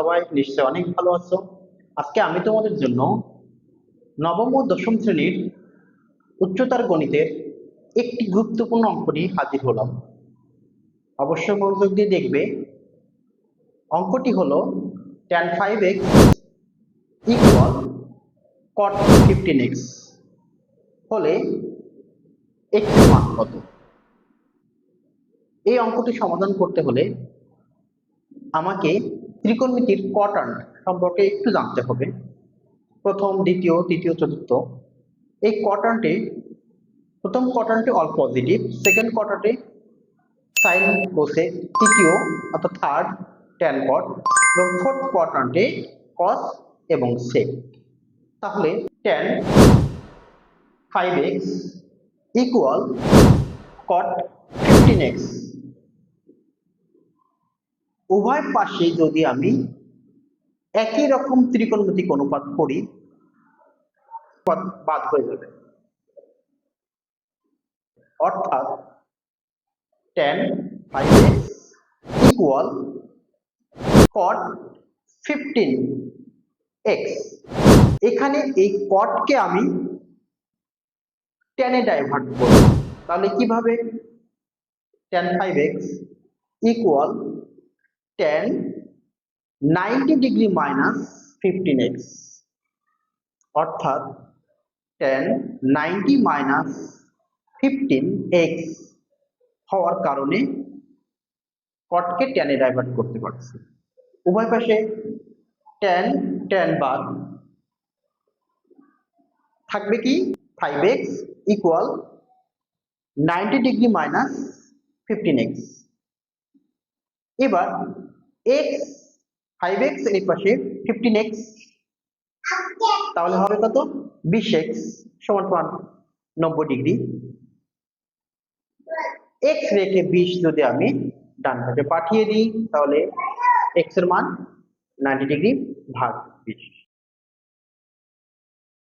সবাই নিশ্চয়ই অনেক ভালো আছো। আজকে আমি তোমাদের জন্য নবম ও দশম শ্রেণির উচ্চতার গণিতের একটি গুরুত্বপূর্ণ অঙ্ক নিয়ে হাজির হলাম। অবশ্যই মনোযোগ দিয়ে দেখবে, অঙ্কটি হলো tan five x equal cot fifteen x হলে একটি মান কত? এই অঙ্কটি সমাধান করতে হলে আমাকে ত্রিকোণমিতির কোয়ার্টার্ন সম্পর্কে একটু জানতে হবে। প্রথম, দ্বিতীয়, তৃতীয়, চতুর্থ। এই কোয়ার্টার্নটি প্রথম কোয়ার্টার্নটি অল পজিটিভ সেকেন্ড কোয়ার্টারটি সাইন কোসে তৃতীয়, অর্থাৎ থার্ড ট্যান কট এবং ফোর্থ কোয়ার্টার্নটি কস এবং সেক তাহলে tan five x equal cot fifteen x উভয় পাশে যদি আমি একই রকম ত্রিকোণমিতিক অনুপাত করি বাদ হয়ে যাবে। অর্থাৎ tan five x equal cot fifteen x এখানে এই কটকে আমি টেনে ডাইভার্ট করব। তাহলে কীভাবে? Tan five x equal tan ninety degree minus fifteen x অর্থাৎ tan ninety minus fifteen x হওয়ার কারণে কটকে টেনে ডাইভার্ট করতে পারছি। উভয় পাশে টেন টেন বাদ থাকবে কি? Five x equal ninety degree minus fifteen x এবার এক্স ফাইভ এক্সের পাশে ফিফটিন তাহলে হবে কত? বিশ এক্স সমান সমান নব্বই ডিগ্রি। এক্স রেখে বিশ যদি আমি ডান হাতে পাঠিয়ে দিই, তাহলে এক্সের মান নাইনটি ডিগ্রি ভাগ বিশ।